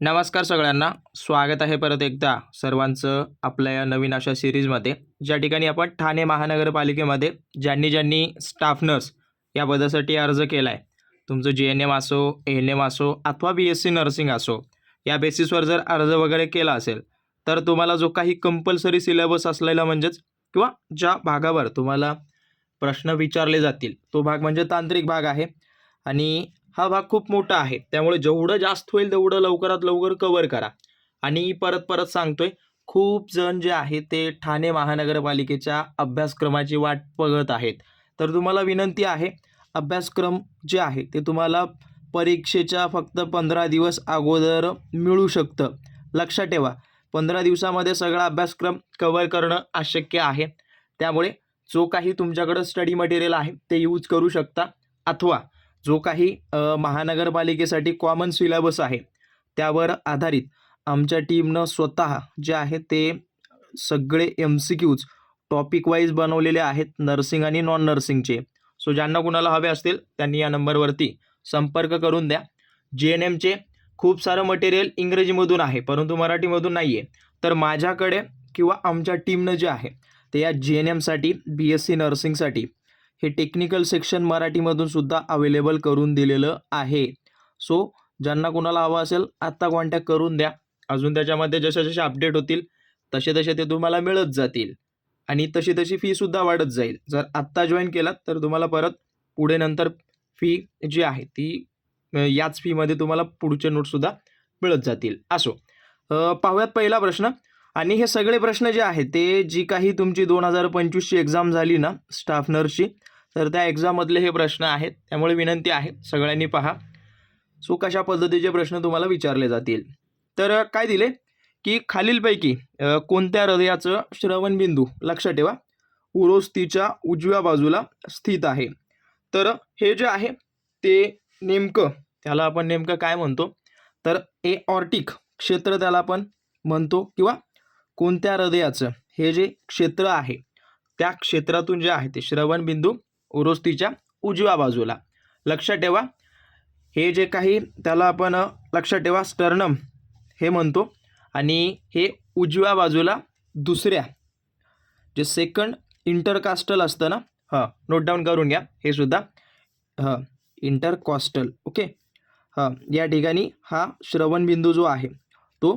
नमस्कार सगळ्यांना. स्वागत आहे परत एकदा सर्वांचं आपल्या या नवीन अशा सिरीजमध्ये. ज्या ठिकाणी आपण ठाणे महानगरपालिकेमध्ये ज्यांनी ज्यांनी स्टाफ नर्स या पदासाठी अर्ज केला आहे तुमचं जी एन एम असो एन एम असो अथवा बी एस सी नर्सिंग असो या बेसिसवर जर अर्ज वगैरे केला असेल तर तुम्हाला जो काही कंपल्सरी सिलेबस असलेला म्हणजेच किंवा ज्या भागावर तुम्हाला प्रश्न विचारले जातील तो भाग म्हणजे तांत्रिक भाग आहे. आणि हा भाग खूप मोठा आहे. त्यामुळे जेवढं जास्त होईल तेवढं लवकरात लवकर कवर करा. आणि परत परत सांगतोय खूप जण जे आहे ते ठाणे महानगरपालिकेच्या अभ्यासक्रमाची वाट बघत आहेत. तर तुम्हाला विनंती आहे अभ्यासक्रम जे आहे ते तुम्हाला परीक्षेच्या फक्त पंधरा दिवस अगोदर मिळू शकतं. लक्षात ठेवा पंधरा दिवसामध्ये सगळा अभ्यासक्रम कवर करणं अशक्य आहे. त्यामुळे जो काही तुमच्याकडं स्टडी मटेरियल आहे ते यूज करू शकता. अथवा जो काही महानगरपालिकेसाठी कॉमन सिलेबस आहे त्यावर आधारित आमच्या टीमनं स्वतः जे आहे ते सगळे M C Qs topic wise बनवलेले आहेत नर्सिंग आणि नॉन नर्सिंगचे सो ज्यांना कुणाला हवे असतील त्यांनी या नंबरवरती संपर्क करून द्या. जे एन एमचे खूप सारं मटेरियल इंग्रजीमधून आहे परंतु मराठीमधून नाही आहे तर माझ्याकडे किंवा आमच्या टीमनं जे आहे ते या जी एन एमसाठी बी एस सी नर्सिंगसाठी हे टेक्निकल सेक्शन मराठीमधून सुद्धा अवेलेबल करून दिलेलं आहे. सो ज्यांना कोणाला हवं असेल आत्ता कॉन्टॅक्ट करून द्या. अजून त्याच्यामध्ये जसे जसे अपडेट होतील तसे तसे ते तुम्हाला मिळत जातील. आणि तशी तशी फीसुद्धा वाढत जाईल. जर आत्ता जॉईन केलात तर तुम्हाला परत पुढे नंतर फी जी आहे ती याच फीमध्ये तुम्हाला पुढचे नोटसुद्धा मिळत जातील. असो पाहूयात पहिला प्रश्न. आणि हे सगळे प्रश्न जे आहेत ते जी काही तुमची दोन हजार पंचवीसची एक्झाम झाली ना स्टाफ नर्सची तर त्या एक्झाममधले हे प्रश्न आहेत. त्यामुळे विनंती आहे सगळ्यांनी पहा. सो कशा पद्धतीचे प्रश्न तुम्हाला विचारले जातील. तर काय दिले? की खालीलपैकी कोणत्या हृदयाचं श्रवणबिंदू लक्षात ठेवा. उरोस्तीच्या उजव्या बाजूला स्थित आहे. तर हे जे आहे ते नेमकं त्याला आपण नेमकं काय म्हणतो? तर ए ऑर्टिक क्षेत्र त्याला आपण म्हणतो किंवा कोणत्या हृदयाचं हे जे क्षेत्र आहे त्या क्षेत्रातून जे आहे ते श्रवणबिंदू उरोस्तीच्या उजव्या बाजूला. लक्षात ठेवा हे जे काही त्याला आपण लक्षात ठेवा स्टर्नम हे म्हणतो आणि हे उजव्या बाजूला दुसऱ्या. जे सेकंड इंटरकास्टल असतं ना हां नोट डाऊन करून घ्या हे सुद्धा हां इंटरकॉस्टल ओके हां या ठिकाणी हा श्रवणबिंदू जो आहे तो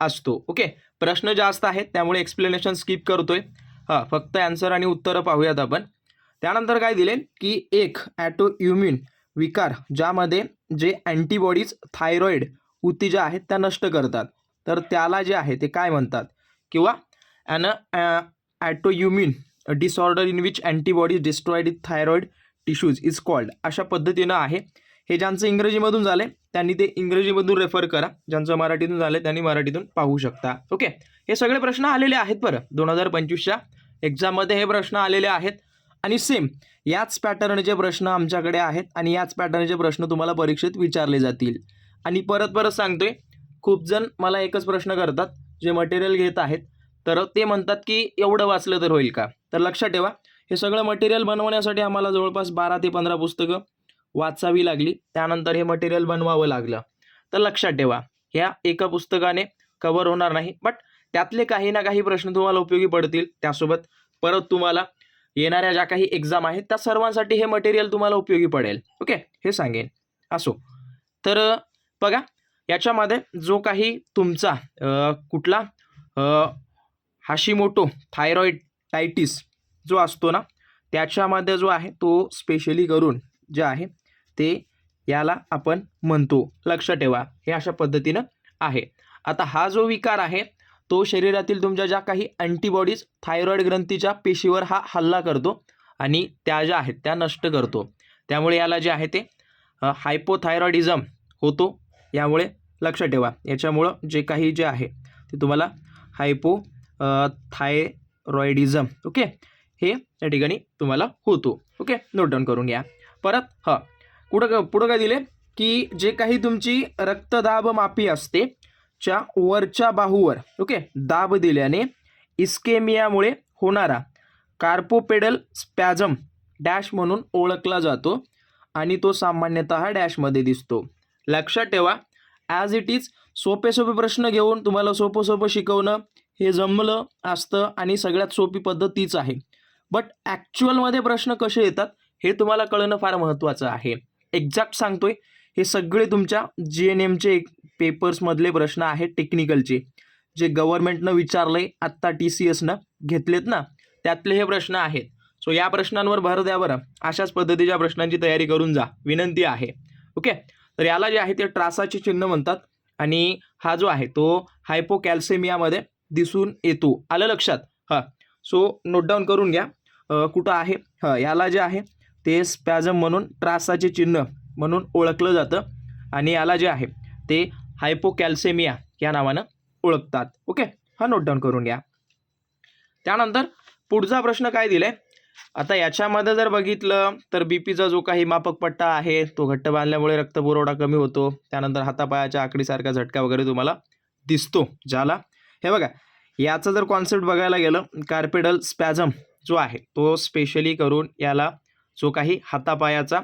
असतो ओके प्रश्न जास्त आहेत त्यामुळे एक्सप्लेनेशन स्किप करतोय. हां फक्त ॲन्सर आणि उत्तरं पाहूयात आपण. त्यानंतर काय दिले की एक ॲटोइम्युन विकार ज्यामध्ये जे अँटीबॉडीज थायरॉईड ऊती ज्या आहेत त्या नष्ट करतात. तर त्याला जे आहे ते काय म्हणतात? किंवा an autoimmune disorder in which antibodies destroyed thyroid tissues is called. अशा पद्धतीनं आहे. हे ज्यांचं इंग्रजीमधून झालं आहे त्यांनी ते इंग्रजीमधून रेफर करा. ज्यांचं मराठीतून झालं त्यांनी मराठीतून पाहू शकता. ओके? हे सगळे प्रश्न आलेले आहेत बरं. दोन हजार पंचवीसच्या एक्झाममध्ये हे प्रश्न आलेले आहेत. आणि सेम याच पॅटर्नचे प्रश्न आमच्याकडे आहेत आणि याच पॅटर्नचे प्रश्न तुम्हाला परीक्षेत विचारले जातील. आणि परत परत सांगतोय खूप जण मला एकच प्रश्न करतात जे मटेरियल घेत आहेत. तर ते म्हणतात की एवढं वाचलं तर होईल का? तर लक्षात ठेवा हे सगळं मटेरियल बनवण्यासाठी आम्हाला जवळपास बारा ते पंधरा पुस्तकं वाचावी लागली. त्यानंतर हे मटेरियल बनवावं लागलं. तर लक्षात ठेवा ह्या एका पुस्तकाने कवर होणार नाही. बट त्यातले काही ना काही प्रश्न तुम्हाला उपयोगी पडतील. त्यासोबत परत तुम्हाला येणाऱ्या ज्या काही एक्झाम आहेत त्या सर्वांसाठी हे मटेरियल तुम्हाला उपयोगी पडेल. ओके हे सांगेन. असो. तर बघा याच्यामध्ये जो काही तुमचा कुठला हाशिमोटो थायरॉईड टायटिस जो असतो ना त्याच्यामध्ये जो आहे तो स्पेशली करून जे आहे ते याला आपण म्हणतो. लक्ष ठेवा. हे अशा पद्धतीनं आहे. आता हा जो विकार आहे तो शरीरातील तुमच्या ज्या काही अँटीबॉडीज थायरॉईड ग्रंथीच्या पेशीवर हा हल्ला करतो आणि त्या ज्या आहेत त्या नष्ट करतो. त्यामुळे याला जे आहे ते हायपोथायरॉइडिझम होतो. यामुळे लक्षात ठेवा. याच्यामुळं जे काही जे आहे ते तुम्हाला हायपो थायरॉइडिझम ओके? हे या ठिकाणी तुम्हाला होतो. ओके? नोट डाऊन करून घ्या. परत हां कुठं क- पुढं काय दिले? की जे काही तुमची रक्तदाब मापी असते च्या वरच्या बाहूवर ओके दाब दिल्याने इस्केमियामुळे होणारा कार्पोपेडल स्पॅझम डॅश म्हणून ओळखला जातो आणि तो सामान्यतः डॅशमध्ये दिसतो. लक्षात ठेवा ॲज इट इज सोपे सोपे प्रश्न घेऊन तुम्हाला सोपं सोपं शिकवणं हे जमलं असतं आणि सगळ्यात सोपी पद्धत तीच आहे. बट ॲक्च्युअलमध्ये प्रश्न कसे येतात हे तुम्हाला कळणं फार महत्त्वाचं आहे. एक्झॅक्ट सांगतोय हे सगळे तुमच्या जी एन एमचे पेपर्समधले प्रश्न आहेत टेक्निकलचे जे गव्हर्नमेंटनं विचारले आत्ता टी सी एसनं घेतलेत ना त्यातले हे प्रश्न आहेत. सो या प्रश्नांवर भर द्या बरं. अशाच पद्धतीच्या प्रश्नांची तयारी करून जा. विनंती आहे. ओके तर याला जे आहे ते ट्रासाचे चिन्ह म्हणतात. आणि हा जो आहे तो हायपोकॅल्सेमियामध्ये दिसून येतो. आलं लक्षात? हां. सो नोट डाऊन करून घ्या. कुठं आहे? हां याला जे आहे ते स्पॅझम म्हणून ट्रासाचे चिन्ह. म्हणून ओळखलं जातं. आणि याला जे आहे ते हायपोकॅल्सेमिया या नावानं ओळखतात. ओके? हा नोट डाऊन करून घ्या. त्यानंतर पुढचा प्रश्न काय दिलाय? आता याच्यामध्ये जर बघितलं तर बी पीचा जो काही मापक पट्टा आहे तो घट्ट बांधल्यामुळे रक्तपुरवठा कमी होतो. त्यानंतर हातापायाच्या आकडीसारखा झटका वगैरे तुम्हाला दिसतो ज्याला. हे बघा याचं जर कॉन्सेप्ट बघायला गेलं कार्पेडल स्पॅझम जो आहे तो स्पेशली करून याला जो काही हातापायाचा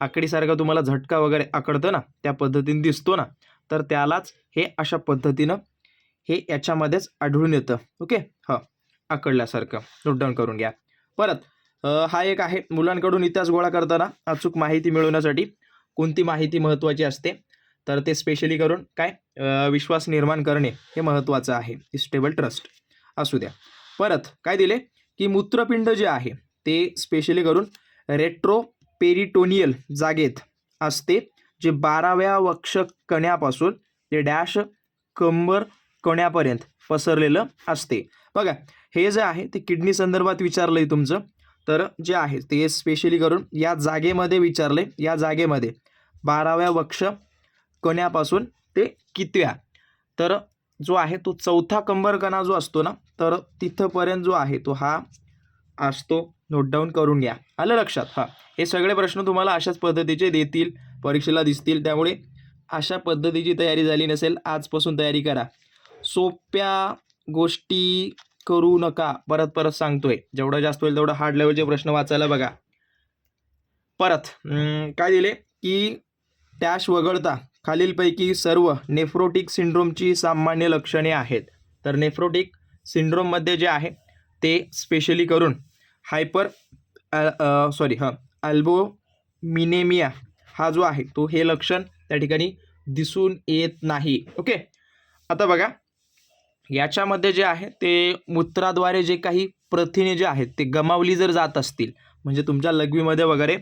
आकडीसारखा तुम्हाला झटका वगैरे आकडतं ना त्या पद्धतीने दिसतो ना तर त्यालाच हे अशा पद्धतीनं हे याच्यामध्येच आढळून येतं. ओके? हां. आकडल्यासारखं. नोटडाऊन करून घ्या. परत हा एक आहे मुलांकडून इतिहास गोळा करताना अचूक माहिती मिळवण्यासाठी कोणती माहिती महत्त्वाची असते? तर ते स्पेशली करून काय? विश्वास निर्माण करणे हे महत्त्वाचं आहे. इस्टेबल ट्रस्ट असू द्या. परत काय दिले? की मूत्रपिंड जे आहे ते स्पेशली करून रेट्रो पेरिटोनियल जागेत असते जे बाराव्या वक्ष कण्यापासून ते डॅश कंबर कण्यापर्यंत पसरलेलं असते. बघा हे जे आहे ते किडनी संदर्भात विचारलं आहे तुमचं. तर जे आहे ते स्पेशली करून या जागेमध्ये विचारले या जागेमध्ये बाराव्या वक्ष कण्यापासून ते कितव्या? तर जो आहे तो चौथा कंबरकणा जो असतो ना तर तिथंपर्यंत जो आहे तो हा असतो नोट डाऊन करून घ्या. आलं लक्षात? हां. हे सगळे प्रश्न तुम्हाला अशाच पद्धतीचे देतील परीक्षेला दिसतील. त्यामुळे अशा पद्धतीची तयारी झाली नसेल आजपासून तयारी करा. सोप्या गोष्टी करू नका. परत परत सांगतोय. जेवढं जास्त होईल तेवढं हार्ड लेवलचे प्रश्न वाचायला बघा. परत काय दिले? की टॅश वगळता. खालीलपैकी सर्व नेफ्रोटिक सिंड्रोमची सामान्य लक्षणे आहेत. तर नेफ्रोटिक सिंड्रोममध्ये जे आहे ते स्पेशली करून हायपर सॉरी हां अल्बोमिनेमिया हा जो आहे तो हे लक्षण त्या ठिकाणी दिसून येत नाही. ओके? आता बघा याच्यामध्ये जे आहे ते मूत्राद्वारे जे काही प्रथिने जे आहेत ते गमावली जर जात असतील म्हणजे तुमच्या लघवीमध्ये वगैरे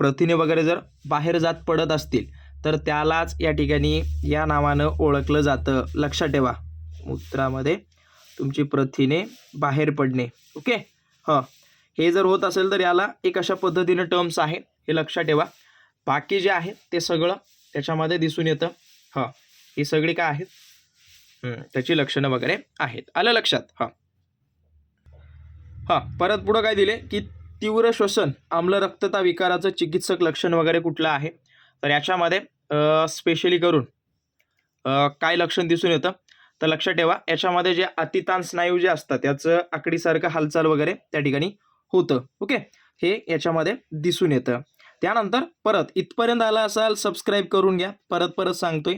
प्रथिने वगैरे जर बाहेर जात पडत असतील तर त्यालाच या ठिकाणी या नावानं ओळखलं जातं. लक्षात ठेवा मूत्रामध्ये तुमची प्रथिने बाहेर पडणे. ओके? हां. हे जर होत असेल तर याला एक अशा पद्धतीनं टर्म्स आहे हे लक्षात ठेवा. बाकी जे आहे ते सगळं त्याच्यामध्ये दिसून येतं. हां. ही सगळी काय आहेत? त्याची लक्षणं वगैरे आहेत. आलं लक्षात? हां. हां. परत पुढं काय दिले? की तीव्र श्वसन आम्ल रक्तता विकाराचं चिकित्सक लक्षण वगैरे कुठलं आहे? तर याच्यामध्ये स्पेशली करून काय लक्षण दिसून येतं? तर लक्षात ठेवा याच्यामध्ये जे अतितान स्नायू जे असतात त्याचं आकडीसारखं हालचाल वगैरे त्या ठिकाणी होतं. ओके? हे याच्यामध्ये दिसून येतं. त्यानंतर परत इथपर्यंत आला असाल सबस्क्राईब करून घ्या. परत परत सांगतोय.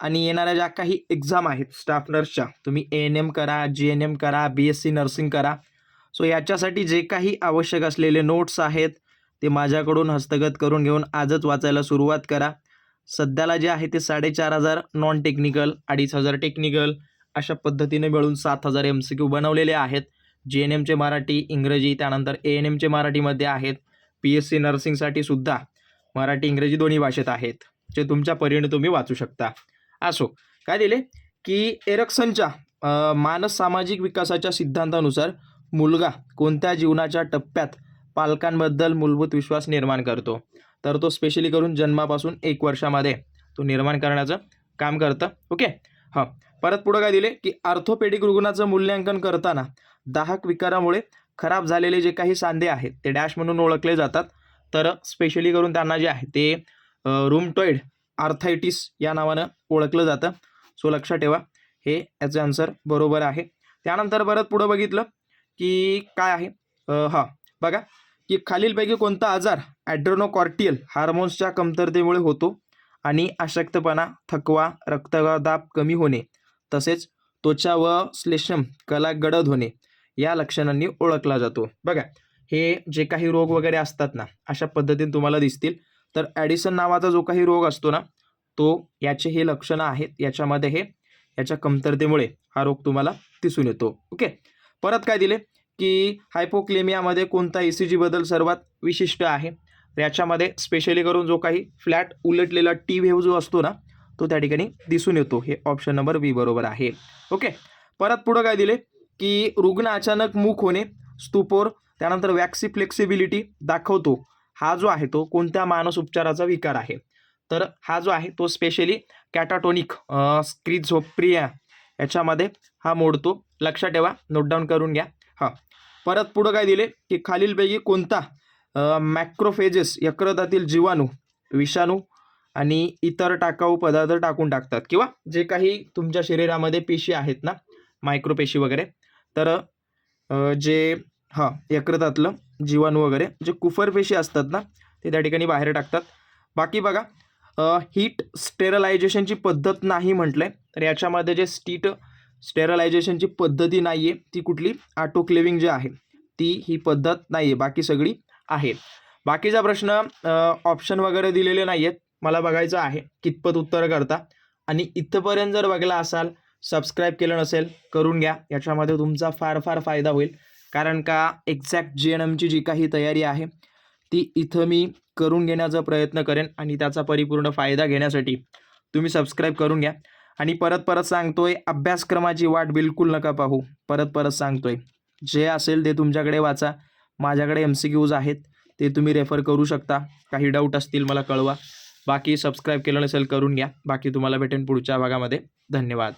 आणि येणाऱ्या ज्या काही एक्झाम आहेत स्टाफ नर्सच्या तुम्ही ए एन एम करा जी एन एम करा बी एस सी नर्सिंग करा. सो याच्यासाठी जे काही आवश्यक असलेले नोट्स आहेत ते माझ्याकडून हस्तगत करून घेऊन आजच वाचायला सुरुवात करा. सध्याला जे आहे ते साडेचार हजार नॉन टेक्निकल अडीच हजार टेक्निकल अशा पद्धतीने मिळून सात हजार एम सी क्यू बनवलेले आहेत. जे एन एमचे मराठी इंग्रजी त्यानंतर ए एन एमचे मराठीमध्ये आहेत. पी एस सी नर्सिंगसाठी सुद्धा मराठी इंग्रजी दोन्ही भाषेत आहेत जे तुमच्या परीने तुम्ही वाचू शकता. असो काय दिले? की एरक्सनच्या मानस सामाजिक विकासाच्या सिद्धांतानुसार मुलगा कोणत्या जीवनाच्या टप्प्यात पालकांबद्दल मूलभूत विश्वास निर्माण करतो? तर तो स्पेशली करून जन्मापासून एक वर्षामध्ये तो निर्माण करण्याचं काम करतं. ओके हां. परत पुढं काय दिले? की आर्थोपेडिक रुग्णाचं मूल्यांकन करताना दाहक विकारामुळे खराब झालेले जे काही सांधे आहेत ते डॅश म्हणून ओळखले जातात. तर स्पेशली करून त्यांना जे आहे ते रूमटॉईड आर्थायटिस या नावानं ओळखलं जातं. सो लक्षात ठेवा हे याचं आन्सर बरोबर आहे. त्यानंतर परत पुढं बघितलं की काय आहे? हां. बघा. की खालीलपैकी कोणता आजार ॲड्रोनोकॉर्टियल हार्मोन्सच्या कमतरतेमुळे होतो आणि अशक्तपणा थकवा रक्तदाब कमी होणे तसेच त्वचा व श्लेषम कला गडद होणे या लक्षणांनी ओळखला जातो. बघा हे जे काही रोग वगैरे असतात ना अशा पद्धतीने तुम्हाला दिसतील. तर ॲडिसन नावाचा जो काही रोग असतो ना तो याचे हे लक्षणं आहेत. याच्यामध्ये हे याच्या कमतरतेमुळे हा रोग तुम्हाला दिसून येतो. ओके? परत काय दिले? की हायपोक्लेमियामध्ये कोणता ई सी जी बदल सर्वात विशिष्ट आहे? तर याच्यामध्ये स्पेशली करून जो काही फ्लॅट उलटलेला टी व्हेव जो असतो ना तो त्या ठिकाणी दिसून येतो. हे ऑप्शन नंबर बी बरोबर आहे. ओके परत पुढं काय दिले? की रुग्ण अचानक मूक होणे स्तुपोर त्यानंतर वॅक्सी फ्लेक्सिबिलिटी दाखवतो. हा जो आहे तो कोणत्या मानस उपचाराचा विकार आहे? तर हा जो आहे तो स्पेशली कॅटाटोनिक स्क्रिझोप्रिया याच्यामध्ये हा मोडतो. लक्षात ठेवा नोट डाऊन करून घ्या. हां. परत पुढं काय दिले? की खालीलपैकी कोणता? मॅक्रोफेजेस यकृतातील जीवाणू विषाणू आणि इतर टाकाऊ पदार्थ टाकून टाकतात. किंवा जे काही तुमच्या शरीरामध्ये पेशी आहेत ना मायक्रोपेशी वगैरे तर जे हां यकृतातलं जीवाणू वगैरे जे कुफर पेशी असतात ना ते त्या ठिकाणी बाहेर टाकतात. बाकी बघा हीट स्टेरलायझेशनची पद्धत नाही म्हटलं आहे तर याच्यामध्ये जे स्टीट स्टेरलायझेशनची पद्धती नाही आहे ती कुठली? आटोक्लेविंग जी आहे ती ही पद्धत नाही आहे बाकी सगळी आहे. बाकीचा प्रश्न ऑप्शन वगैरे दिलेले नाही आहेत मला बघायचं आहे कितपत उत्तर करता. आणि इथंपर्यंत जर बघला असाल सबस्क्राईब केलं नसेल करून घ्या. याच्यामध्ये तुमचा फार फार फायदा होईल. कारण का एक्झॅक्ट जी एन एमची जी काही तयारी आहे ती इथं मी करून घेण्याचा प्रयत्न करेन आणि त्याचा परिपूर्ण फायदा घेण्यासाठी तुम्ही सबस्क्राईब करून घ्या. आणि परत परत सांगतोय अभ्यासक्रमाची वाट बिलकुल नका पाहू. परत परत सांगतोय. जे असेल ते तुमच्याकडे वाचा. माझ्याकडे एम सी क्यूज आहेत. ते तुम्ही रेफर करू शकता. काही डाऊट असतील मला कळवा. बाकी सबस्क्राईब केलं नसेल करून घ्या. बाकी तुम्हाला भेटेन पुढच्या भागामध्ये. धन्यवाद.